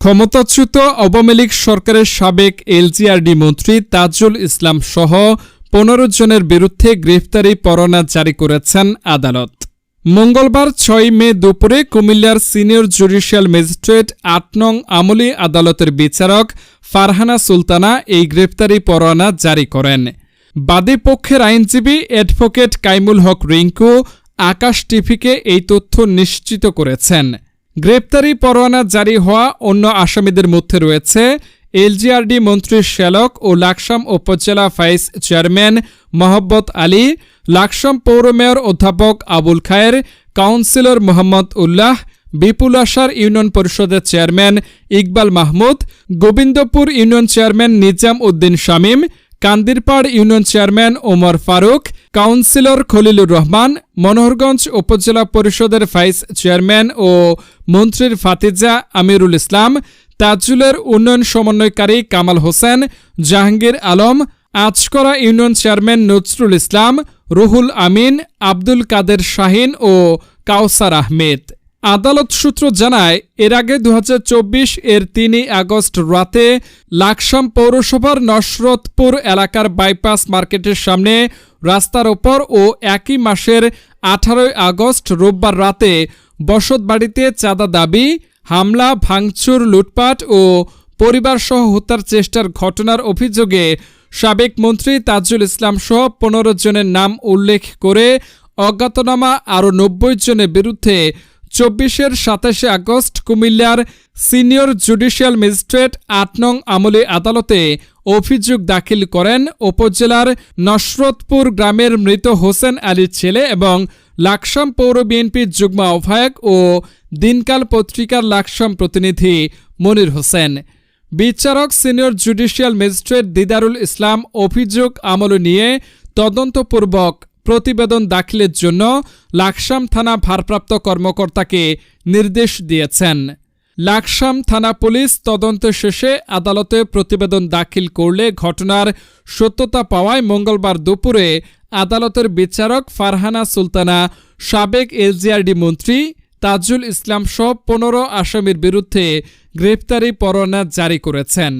ক্ষমতাচ্যুত আওয়ামী লীগ সরকারের সাবেক এলজিআরডি মন্ত্রী তাজুল ইসলাম সহ পনেরো জনের বিরুদ্ধে গ্রেফতারি পরোয়ানা জারি করেছেন আদালত। মঙ্গলবার ছয় মে দুপুরে কুমিল্লার সিনিয়র জুডিশিয়াল ম্যাজিস্ট্রেট আট নং আমলি আদালতের বিচারক ফারহানা সুলতানা এই গ্রেফতারি পরোয়ানা জারি করেন। বাদী পক্ষের আইনজীবী অ্যাডভোকেট কাইমুল হক রিঙ্কু আকাশ টিভিকে এই তথ্য নিশ্চিত করেছেন। গ্রেপ্তারি পরোয়ানা জারি হওয়া অন্য আসামিদের মধ্যে রয়েছে এলজিআরডি মন্ত্রী শ্যালক ও লাকসাম উপজেলা ভাইস চেয়ারম্যান মোহাম্মদ আলী, লাকসাম পৌর মেয়র অধ্যাপক আবুল খায়ের, কাউন্সিলর মোহাম্মদ উল্লাহ, বিপুল আশার ইউনিয়ন পরিষদের chairman Iqbal Mahmud, Gobindapur union chairman Nizam Uddin Shamim Kandirpar union chairman Omar Faruk, councillor Khalilur Rahman, Monohorganj উপজেলা পরিষদের ভাইস চেয়ারম্যান ও মন্ত্রীর ফাতিজা আমিরুল ইসলাম, তাজুলের উন্নয়ন সমন্বয়কারী কামাল হোসেন, জাহাঙ্গীর আলম আজকরা ইউনিয়ন চেয়ারম্যান নজরুল ইসলাম, রুহুল আমিন, আব্দুল কাদের শাহিন ও কাউসার আহমেদ। আদালত সূত্র জানায়, এর আগে দু হাজার চব্বিশ এর তিনই আগস্ট রাতে লাকসাম পৌরসভার নসরতপুর এলাকার বাইপাস মার্কেটের সামনে রাস্তার ওপর ও একই মাসের আঠারোই আগস্ট রোববার রাতে বসতবাড়িতে চাঁদা দাবি, হামলা, ভাঙচুর, লুটপাট ও পরিবারসহ হত্যার চেষ্টার ঘটনার অভিযোগে সাবেক মন্ত্রী তাজুল ইসলাম সহ পনেরো জনের নাম উল্লেখ করে অজ্ঞাতনামা আরও নব্বই জনের বিরুদ্ধে চব্বিশের সাতাশে আগস্ট কুমিল্লার সিনিয়র জুডিশিয়াল ম্যাজিস্ট্রেট আট নং আমলি আদালতে অভিযোগ দাখিল করেন উপজেলার নসরতপুর গ্রামের মৃত হোসেন আলীর ছেলে এবং লাকসাম পৌর বিএনপির যুগ্ম আহ্বায়ক ও দিনকাল পত্রিকার লাকসাম প্রতিনিধি মনির হোসেন। বিচারক senior judicial magistrate Didarul Islam অভিযোগ আমল নিয়ে তদন্তপূর্বক প্রতিবেদন দাখিলের জন্য লাকসাম থানা ভারপ্রাপ্ত কর্মকর্তাকে নির্দেশ দিয়েছেন। লাকসাম থানা পুলিশ তদন্ত শেষে আদালতে প্রতিবেদন দাখিল করলে ঘটনার সত্যতা পাওয়ায় মঙ্গলবার দুপুরে আদালতের বিচারক ফারহানা সুলতানা, সাবেক এলজিআরডি মন্ত্রী তাজুল ইসলাম সহ পনেরো আসামির বিরুদ্ধে গ্রেপ্তারি পরোয়ানা জারি করেছেন।